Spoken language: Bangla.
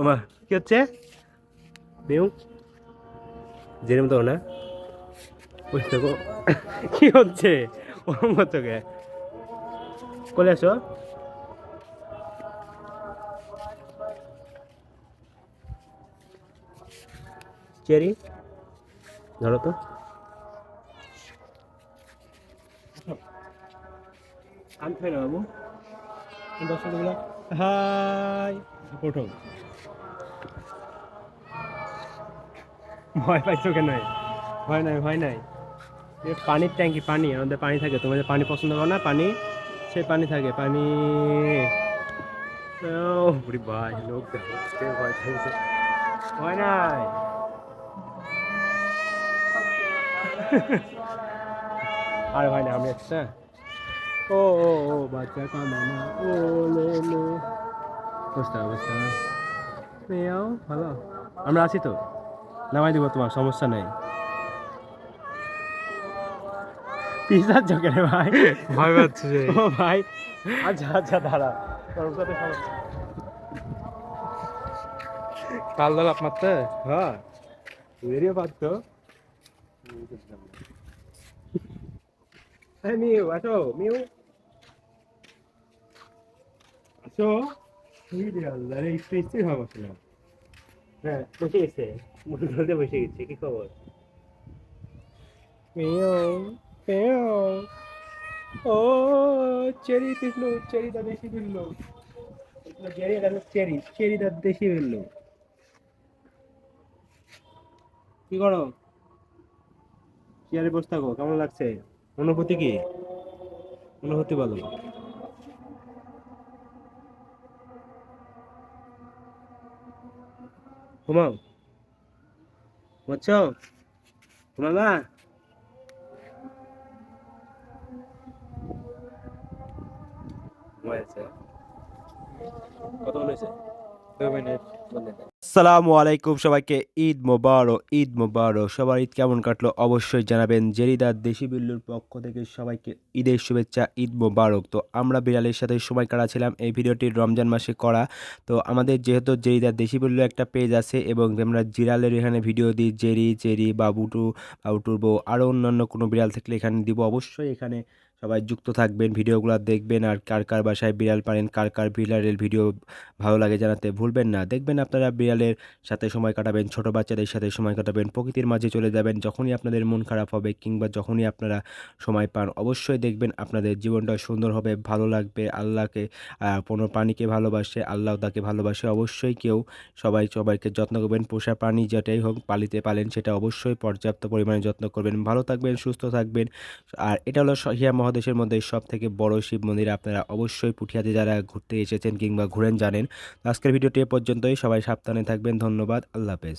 ও মা কি হচ্ছে? মেউ? জেরের মতো না। ওই দেখো, কি হচ্ছে? ওরম হচ্ছে কোলে আসো। চেরি, ধরো তো। আনতে না বাবু। দর্শকগুলো হাই। ওঠো ভয় পাইছো কেন? ভয় নাই ভয় নাই। পানির ট্যাঙ্কি, পানি, আমাদের পানি থাকে। তোমাদের পানি পছন্দ করো না? পানি? সে পানি থাকে, পানি। ভাই, লোক ভয় খাইছে ভয় নাই। আর ভয় না আমি আচ্ছা ও ও ও বাচ্চা কাঁদে না ও লে লে বুঝতে বুঝতে মেয়াও ভালো আমরা আছি তো নামাই দিব তোমার সমস্যা নেই পিসার চোখে রে ভাই ভয় পাচ্ছে ও ভাই আচ্ছা আচ্ছা দাঁড়া তোর সাথে সমস্যা তাল দাল হ্যাঁ বেরিয়ে হ্যাঁ মিউ আসো মিউ এই রে আল্লাহ রে একটু হওয়া বসলাম। হ্যাঁ বসে গেছে। মুঠো ধরতে বসে গেছে কি খবর? মিউ মিউ ও চেরি দিল চেরি দা দেশি দিল চেরি দা চেরি চেরি দা দেশি দিল কি করো? চেয়ারে বসে থাকো কেমন লাগছে? অনুভূতি কি? অনুভূতি বলো Đúng không? Một chưa? Đúng không? 뭐였어요? 어떤 tôi 그 회사 আসসালামু আলাইকুম সবাইকে। ঈদ মোবারক ঈদ মোবারক। সবার ঈদ কেমন কাটলো অবশ্যই জানাবেন। জেরিদার দেশি বিল্লুর পক্ষ থেকে সবাইকে ঈদের শুভেচ্ছা, ঈদ মোবারক। তো আমরা বিড়ালের সাথে সময় কাটাছিলাম এই ভিডিওটি রমজান মাসে করা। তো আমাদের যেহেতু জেরিদার দেশি বিল্লুর একটা পেজ আছে এবং আমরা জিরালের এখানে ভিডিও দিই, জেরি চেরি বাবুটু, বাবুটুর বউ আরও অন্যান্য কোনো বিড়াল থাকলে এখানে দিব। অবশ্যই এখানে সবাই যুক্ত থাকবেন, ভিডিওগুলো দেখবেন আর কার কার বাসায় বিড়াল পারেন কার কার বিড়ালের ভিডিও ভালো লাগে জানাতে ভুলবেন না। দেখবেন আপনারা বিড়ালের সাথে সময় কাটাবেন, ছোট বাচ্চাদের সাথে সময় কাটাবেন, প্রকৃতির মাঝে চলে যাবেন, যখনই আপনাদের মন খারাপ হবে কিংবা যখনই আপনারা সময় পান, অবশ্যই দেখবেন আপনাদের জীবনটা সুন্দর হবে, ভালো লাগবে, আল্লাহকে কোনো প্রাণীকে ভালোবাসে, আল্লাহ তাকে ভালোবাসে। অবশ্যই কেউ সবাই সবাইকে যত্ন করবেন, পোষা প্রাণী যেটাই হোক পালিতে পালেন, সেটা অবশ্যই পর্যাপ্ত পরিমাণে যত্ন করবেন। ভালো থাকবেন, সুস্থ থাকবেন, আর এটা হলো হিয়া মহাদেশের মধ্যে সব থেকে বড় শিব মন্দির আপনারা অবশ্যই পুঠিয়াতে যারা ঘুরতে এসেছেন কিংবা ঘুরেন জানেন। আজকের ভিডিওটি এ পর্যন্তই। সবাই সাবধানে থাকবেন। ধন্যবাদ। আল্লাহ হাফেজ।